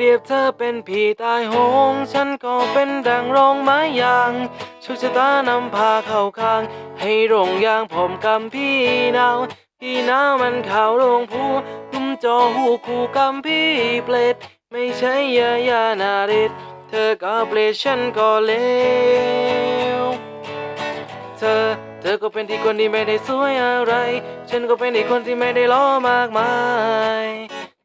รียบเธอเป็นผีตายโหง ฉันก็เป็นดังโรงไม้ยางโชคชะตานำพาเข้าข้าง ให้โรงยางผมกำพี่นาวพี่นาวมันข่าวโรงผู้นุ่มจอหูคู่กำพี่เปลดไม่ใช่ยายานาริตเธอก็เปลดฉันก็เลวเธอเธอก็เป็นที่คนที่ไม่ได้สวยอะไร ฉันก็เป็นอีกคนที่ไม่ได้ล้อมากมาย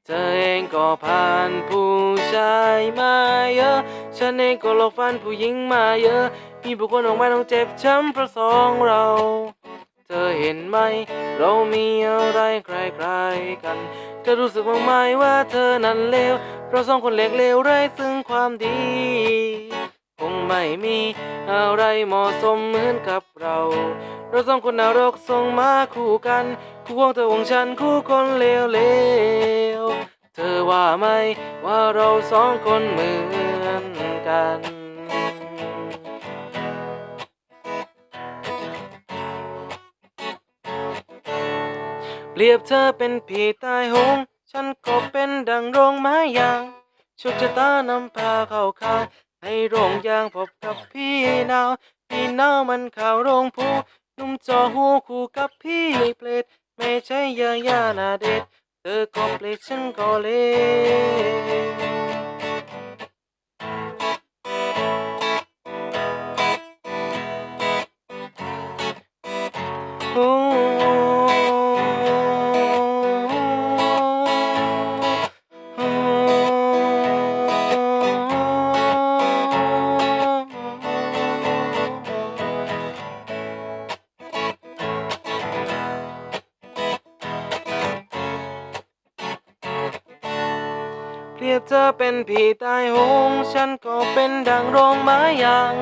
ธอเองก็ผ่านผู้ชายมาเยอะ ฉันเองก็หลอกฟันผู้หญิงมาเยอะ มีบุคคลออกมาต้องเจ็บช้ำเพราะสองเรา เธอเห็นไหม เรามีอะไรใครๆกัน เธอรู้สึกบ้างไหมว่าเธอนั้นเลว เราสองคนเล็กเลวไร้ซึ่งความดี คงไม่มีอะไรเหมาะสมเหมือนกับเรา เราสองคนนรกส่งมาคู่กันคู่ของเธอของฉันคู่คนเลวเลวๆเธอว่าไหมว่าเราสองคนเหมือนกันเปรียบเธอเป็นผีตายโหง ฉันก็เป็นดังโรงไม้ยางโชคชะตานำพาเข้าข้างให้โรงยางพบกับพี่นาว พี่นาวมันข่าวโรงผู้ นุ่มจอหูคู่กับพี่เปลดไม่ใช่ยายานาเด็ดเธอก็เปลดฉันก็เลวโอ้ เรียบเธอเป็นผีตายโหง ฉันก็เป็นดังโรงไม้ยาง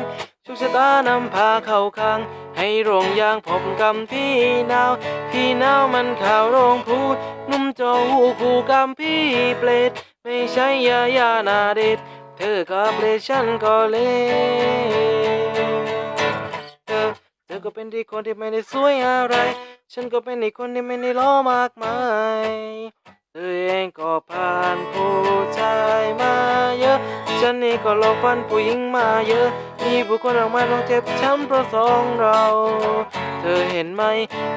โชคชะตานำพาเข้าข้าง ให้โรงยางพบกับพี่นาว พี่นาวมันข่าวโรงพูด นุ่มจอหูคู่กับพี่เปลดไม่ใช่ยายานาเด็ดเธอก็เปลดฉันก็เลเธอเธอก็เป็นที่คนที่ไม่ได้สวยอะไร ฉันก็เป็นอีกคนที่ไม่ได้ล้อมากมาย ธอเองก็ผ่านผู้ชายมาเยอะ ฉันนี่ก็ลอกฟันผู้หญิงมาเยอะ มีบุคคลออกมาต้องเจ็บช้ำเพราะสองเรา เธอเห็นไหม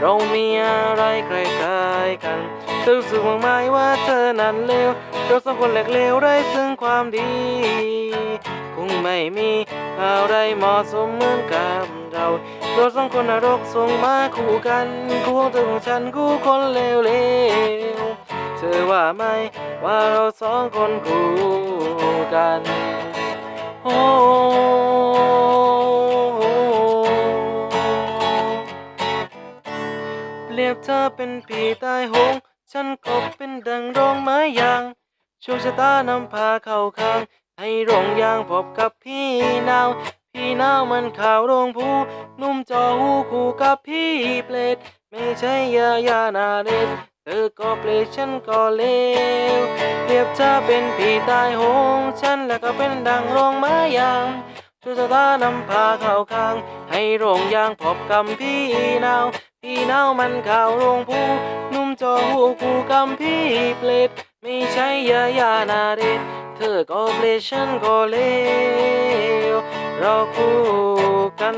เรามีอะไรคล้ๆกัน เธอรู้สึกบ้างไหมว่าเธอนั้นเลว เราสองคนแหลกเลวไร้ซึ่งความดี คงไม่มีอะไรเหมาะสมเหมือนกับเราเราสองคนนรกส่งมาคู่กัน คู่ของเธอของฉันคู่คนเลวเลว เธอว่าไหมว่าเราสองคนคู่กันโอ้เปรียบเธอเป็นผีตายหง ฉันก็เป็นดังโรงไม้ยางโชคชะตานำพาเข้าข้าง ให้โรงยางพบกับพี่นาว พี่นาวมันข่าวโรงผู้นุ่มจอหูคู่กับพี่เปลดไม่ใช่ยายานาเด็ด เธอก็เปลดฉันก็เลวเปรียบเธอเป็นผีตายโหงฉันและก็เป็นดังโรงไม้ยางโชคชะตานำพาเข้าข้าง ให้โรงยางพบกับพี่นาวพี่นาวมันข่าวโรงผู้นุ่มจอหูคู่กับพี่เปลดไม่ใช่ยายานาเด็ดเธอก็เปลดฉันก็เลวเราคู่กัน